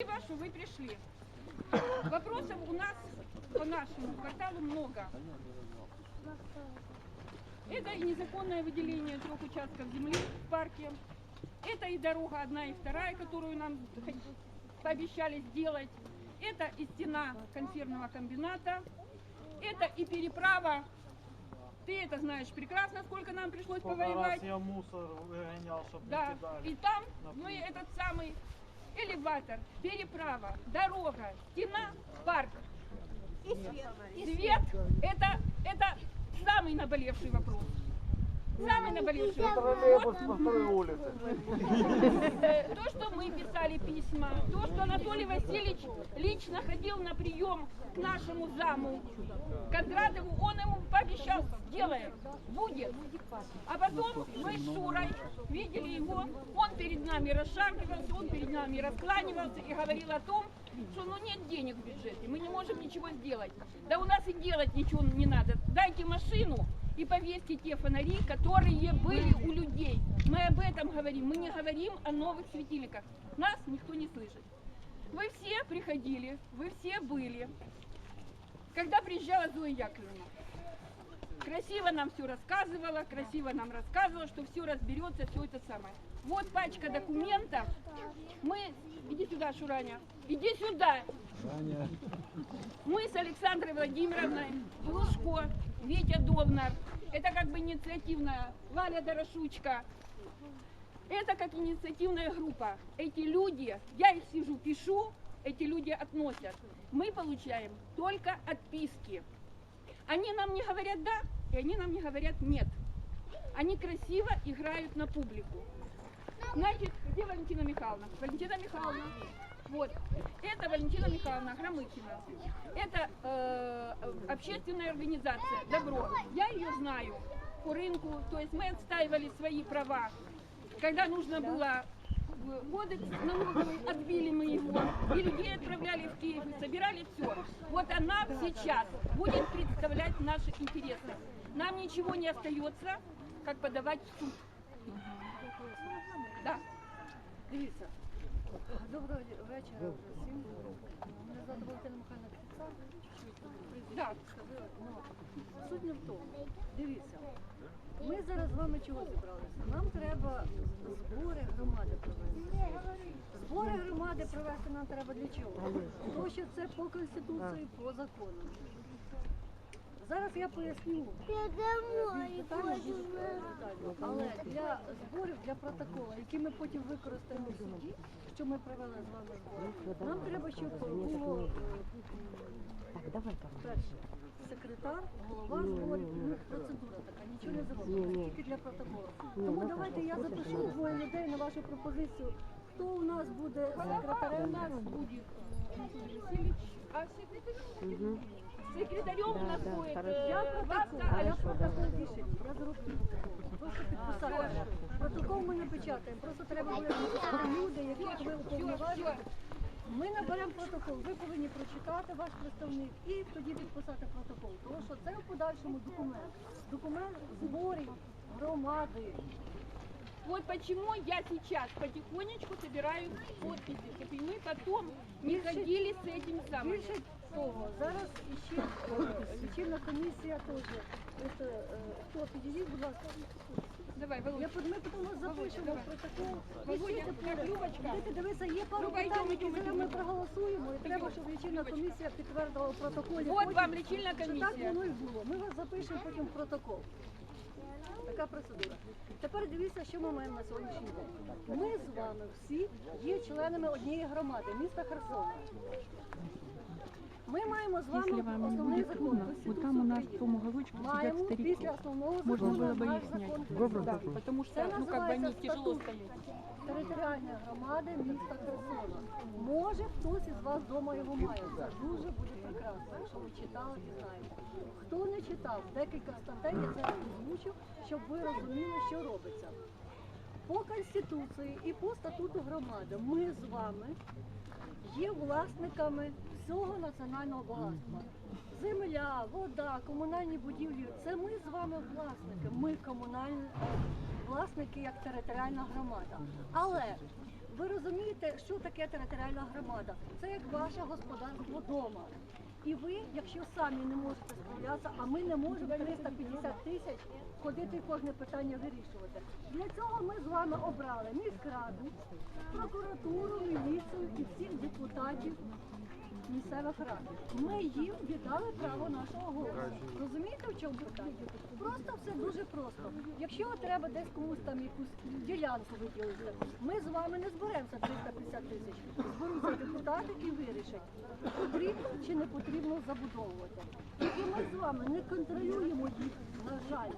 Спасибо, что вы пришли. Вопросов у нас по нашему кварталу много. Это и незаконное выделение трех участков земли в парке. Это и дорога одна и вторая, которую нам пообещали сделать. Это и стена консервного комбината. Это и переправа. Ты это знаешь прекрасно, сколько нам пришлось Сколько повоевать. я мусор выгонял, чтобы Да, и там мы этот самый элеватор, переправа, дорога, стена, парк. И свет. Свет это, это самый наболевший вопрос. Самый наболевший. Троллейбус по второй улице. то, что мы писали письма, то, что Анатолий Васильевич лично ходил на прием к нашему заму Кондратову, он ему пообещал, сделаем, будет. А потом мы с Шурой видели его, он перед нами расшаркивался, он перед нами раскланивался и говорил о том, что ну нет денег в бюджете, мы не можем ничего сделать. Да у нас и делать ничего не надо. Дайте машину и повесьте те фонари, которые были у людей. Мы об этом говорим, мы не говорим о новых светильниках. Нас никто не слышит. Вы все приходили, вы все были. Когда приезжала Зоя Яковлевна, красиво нам все рассказывала, красиво нам рассказывала, что все разберется, все это самое. Вот пачка документов. Мы, иди сюда, Шураня, иди сюда. Мы с Александрой Владимировной, Глушко, Витя Довнар, это как бы инициативная, Валя Дорошучка, это как инициативная группа. Эти люди, я их сижу, пишу, эти люди относят. Мы получаем только отписки. Они нам не говорят да, и они нам не говорят нет. Они красиво играют на публику. Значит, где Валентина Михайловна? Валентина Михайловна. Вот. Это Валентина Михайловна Громыкина. Это э, общественная организация «Добро». Я ее знаю по рынку. То есть мы отстаивали свои права. Когда нужно было в кодекс налоговый, отбили мы его, и людей отправляли в Киев, собирали все. Вот она сейчас будет представлять наши интересы. Нам ничего не остается, как подавать в суд. Да. Дивіться, доброго вечора вже всім. Мене звати Валентина Михайловна Кицак, чуть-чуть. Ну, суть не в тому. Дивіться, ми зараз з вами чого зібралися? Нам треба збори громади провести. Збори громади провести нам треба для чого? Тому що це по Конституції, по закону. Зараз я поясню. Але для зборів, для протоколу, які ми потім використаємо в суді, що ми провели з вами збори, нам треба, щоб було е, перше секретар, голова зборів, ну, процедура така, нічого не зробимо, тільки для протоколу. Тому давайте я запишу двоє людей на вашу пропозицію. Хто у нас буде секретарем? У нас будет Анатолий Васильевич, а секретарем, секретарем у нас будет э, Я протокол, я протокол рішень. Я зроблю протокол. Прошу підписати Протокол ми не печатаємо. Просто треба буде підписати люди, яких ви уповноважили. Ми наберемо протокол. Ви повинні прочитати ваш представник і тоді підписати протокол. Тому що це в подальшому документ. Документ зборів громади. Вот почему я сейчас потихонечку собираю подписи, чтобы мы потом не ходили с этим самым. Більше того, зараз іще е, лічильна комісія теж. Це, е, Хто підійдіть, будь ласка. Давай, Володя. Я ми потім запишемо в протокол. Володя, тепер, Любочка. дивіться, дивися, є пару Люба, йдемо, питань, які йдемо, зараз ми йдемо. проголосуємо, і треба, щоб лічильна комісія підтвердила в протоколі. Вот потім, вам лечильная що так воно і було. Ми вас запишемо потім в протокол. Така процедура. Тепер дивіться, що ми маємо на сьогоднішній день. Ми з вами всі є членами однієї громади, міста Херсона. Ми маємо з вами Если вам не основний будет закон. трудно, вот Конституцію там у нас в України. том уголочке сидят Маємо старики. після основного Можно закону было бы наш их закон снять. про Да, потому что, Це ну, как бы они називається тяжело статут стоят. територіальної громади міста Херсона. Може хтось із вас вдома його має. Це дуже буде прекрасно, якщо ви читали і знаєте. Хто не читав, декілька статей я зараз озвучу, щоб ви розуміли, що робиться. По Конституції і по статуту громади ми з вами є власниками всього національного багатства. Земля, вода, комунальні будівлі це ми з вами власники. Ми комунальні е, власники як територіальна громада. Але ви розумієте, що таке територіальна громада? Це як ваше господарство вдома. І ви, якщо самі не можете справлятися, а ми не можемо 350 тисяч ходити кожне питання вирішувати. Для цього ми з вами обрали міськраду, прокуратуру, міліцію і всіх депутатів місцевих рад. Ми їм віддали право нашого голосу. Розумієте, в чому питання? Просто все дуже просто. Якщо треба десь комусь там якусь ділянку виділити, ми з вами не зберемося 350 тисяч. Зберуться депутати і вирішать, потрібно чи не потрібно забудовувати. Тільки ми з вами не контролюємо їх, на жаль.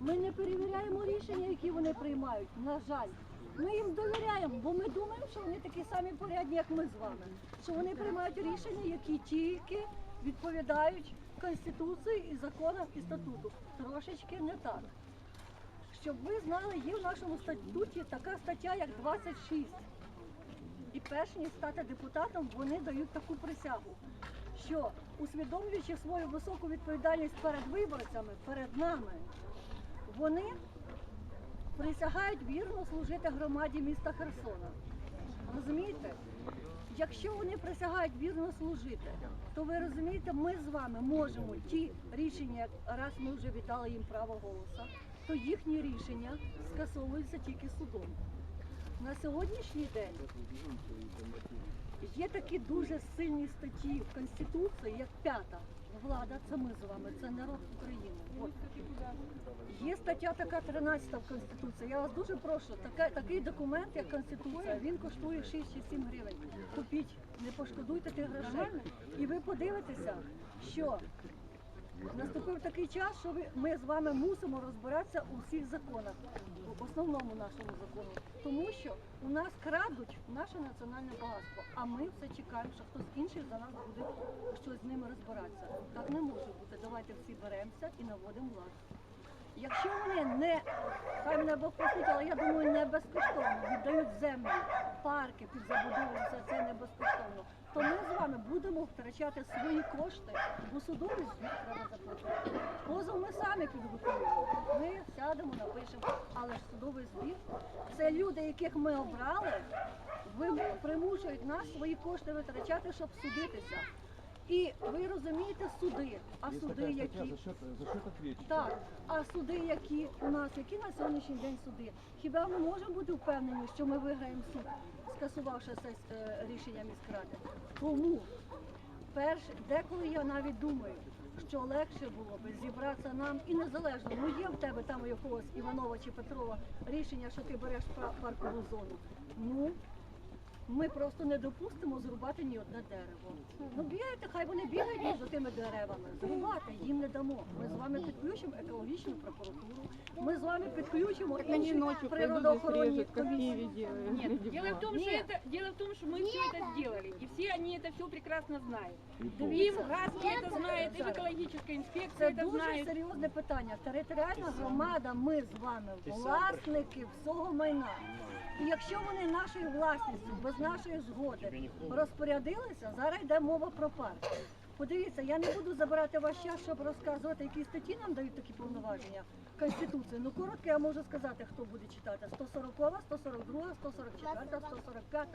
Ми не перевіряємо рішення, які вони приймають, на жаль. Ми їм довіряємо, бо ми думаємо, що вони такі самі порядні, як ми з вами. Що вони приймають рішення, які тільки відповідають Конституції і законам і статуту. Трошечки не так. Щоб ви знали, є в нашому статуті така стаття, як 26. І перш ніж стати депутатом, вони дають таку присягу, що усвідомлюючи свою високу відповідальність перед виборцями, перед нами, вони присягають вірно служити громаді міста Херсона. Розумієте? Якщо вони присягають вірно служити, то ви розумієте, ми з вами можемо ті рішення, раз ми вже віддали їм право голосу, то їхні рішення скасовуються тільки судом. На сьогоднішній день є такі дуже сильні статті в Конституції, як п'ята. Влада це ми з вами, це народ України. От. Є стаття така 13 в Конституції. Я вас дуже прошу, така, такий документ, як Конституція, він коштує 6 чи 7 гривень. Купіть, не пошкодуйте тих грошей. І ви подивитеся, що наступив такий час, що ми з вами мусимо розбиратися у всіх законах, в основному нашому закону. Тому що у нас крадуть наше національне багатство, а ми все чекаємо, що хтось інший за нас буде щось з ними розбиратися. Так не може бути. Давайте всі беремося і наводимо лад. Якщо вони не, хай мене Бог простить, але я думаю, не безкоштовно віддають землю, парки під забудову, все це не безкоштовно, то ми з вами будемо втрачати свої кошти, бо судовий збір треба заплатити. Позов ми самі підготуємо. Ми сядемо, напишемо, але ж судовий збір це люди, яких ми обрали, примушують нас свої кошти витрачати, щоб судитися. І ви розумієте суди, а Есть суди статья які? за счет, за счет ответчика. Так, а суди, які у нас, які на сьогоднішній день суди? Хіба ми можемо бути впевнені, що ми виграємо суд, скасувавши це е, рішення міськради? Тому перш, деколи я навіть думаю, що легше було би зібратися нам і незалежно, ну є в тебе там у якогось Іванова чи Петрова рішення, що ти береш пар- паркову зону. Ну, ми просто не допустимо зрубати ні одне дерево. Ну бігайте, хай вони бігають між тими деревами. Зрубати їм не дамо. Ми з вами підключимо екологічну прокуратуру. Ми з вами підключимо інші природоохоронні комісії. Нет, дело в том, что Нет. это, дело в том, что мы все это сделали, и все они это все прекрасно знают. И Дивіться, Газки это знает, и экологическая инспекция Це это дуже знает. серйозне питання. Територіальна громада, ми з вами власники всього майна. І якщо вони нашою власністю без нашої згоди розпорядилися, зараз йде мова про парк. Подивіться, я не буду забирати ваш час, щоб розказувати, які статті нам дають такі повноваження Конституції. Ну коротко я можу сказати, хто буде читати. 140, 142, 144, 145.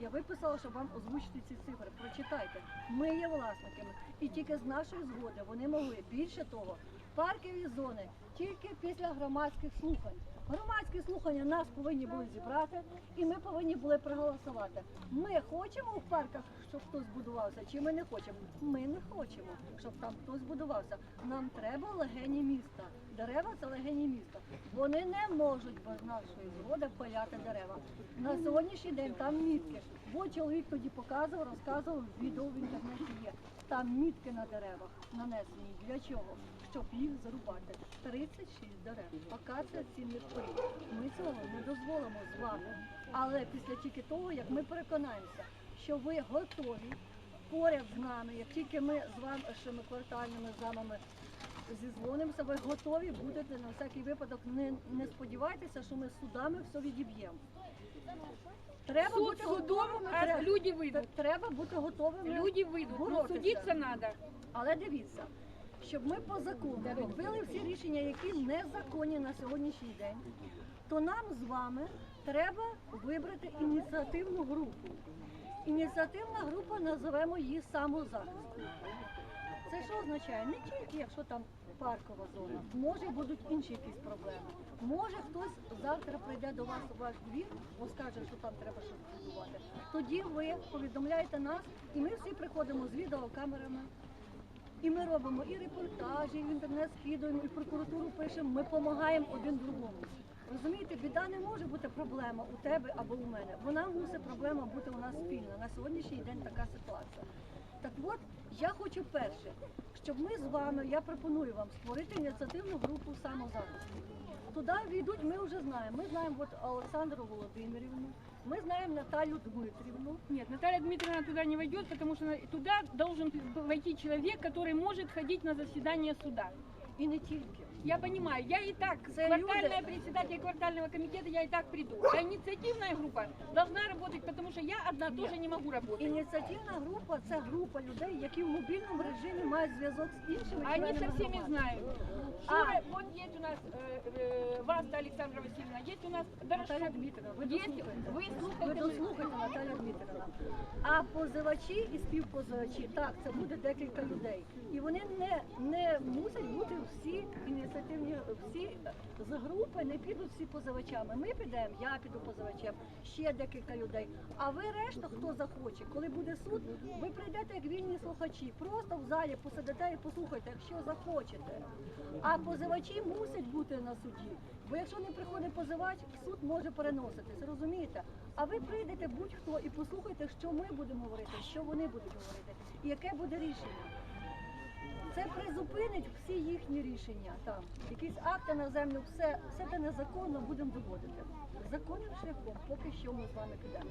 Я виписала, щоб вам озвучити ці цифри. Прочитайте. Ми є власниками. І тільки з нашої згоди вони могли. Більше того, паркові зони тільки після громадських слухань. Громадські слухання нас повинні були зібрати, і ми повинні були проголосувати. Ми хочемо в парках, щоб хтось будувався, чи ми не хочемо? Ми не хочемо, щоб там хтось будувався. Нам треба легені міста. Дерева це легені міста. Вони не можуть без нашої згоди пиляти дерева. На сьогоднішній день там мітки. Бо чоловік тоді показував, розказував, відео в інтернеті є. Там мітки на деревах нанесені. Для чого? Щоб їх зарубати. 36 дерев. Акація цінних порід. Ми цього не дозволимо з вами. Але після тільки того, як ми переконаємося, що ви готові поряд з нами, як тільки ми з вашими квартальними замами зізвонимося, ви готові будете на всякий випадок. Не, не сподівайтеся, що ми судами все відіб'ємо. Треба Суд бути готовими. а тре- люди выйдут. Треба бути готовими. Люди выйдут. Но боротися. надо. Але дивіться, щоб ми по закону відбили всі рішення, які незаконні на сьогоднішній день, то нам з вами треба вибрати ініціативну групу. Ініціативна група називемо її самозахисту. Це що означає? Не тільки якщо там паркова зона, може будуть інші якісь проблеми. Може хтось завтра прийде до вас у ваш двір, бо скаже, що там треба щось будувати. Тоді ви повідомляєте нас, і ми всі приходимо з відеокамерами. І ми робимо і репортажі, і в інтернет скидуємо, і прокуратуру пишемо, ми допомагаємо один другому. Розумієте, біда не може бути проблема у тебе або у мене. Вона мусить проблема бути у нас спільна. На сьогоднішній день така ситуація. Так от, я хочу перше, щоб ми з вами, я пропоную вам створити ініціативну групу самозахисту. Туди війдуть, ми вже знаємо. Ми знаємо от Олександру Володимирівну, ми знаємо Наталю Дмитрівну. Нет, Наталья Дмитриевна туда не войдет, потому что на- туда должен войти человек, который может ходить на заседание суда. І не тільки. Я понимаю, я и так, Це квартальная люди- председатель квартального комитета, я и так приду. А инициативная группа должна работать, потому что я одна Нет. тоже не могу работать. Ініціативна група це група людей, які в мобільному режимі мають зв'язок з іншими. Они членами со всеми громади. знают. А. Шура, вот есть у нас э, э, Васта Александра Васильевна, есть у нас Наталя Дорошук. Дмитрівна, ви Есть, дослухайте. ви Ви слухайте. дослухайте, Наталя Дмитрівна. А позивачі і співпозивачі, так, це буде декілька людей. І вони не, не мусять бути всі ініціативні, всі з групи не підуть всі позивачами. Ми підемо, я піду позивачем, ще декілька людей. А ви решта, хто захоче, коли буде суд, ви прийдете як вільні слухачі, просто в залі посидите і послухайте, якщо захочете. А позивачі мусять бути на суді. Бо якщо не приходить позивач, суд може переноситись, розумієте? А ви прийдете будь-хто і послухайте, що ми будемо говорити, що вони будуть говорити, і яке буде рішення. Це призупинить всі їхні рішення там. Якісь акти на землю, все, все те незаконно будемо доводити. Законним шляхом, поки що ми з вами підемо.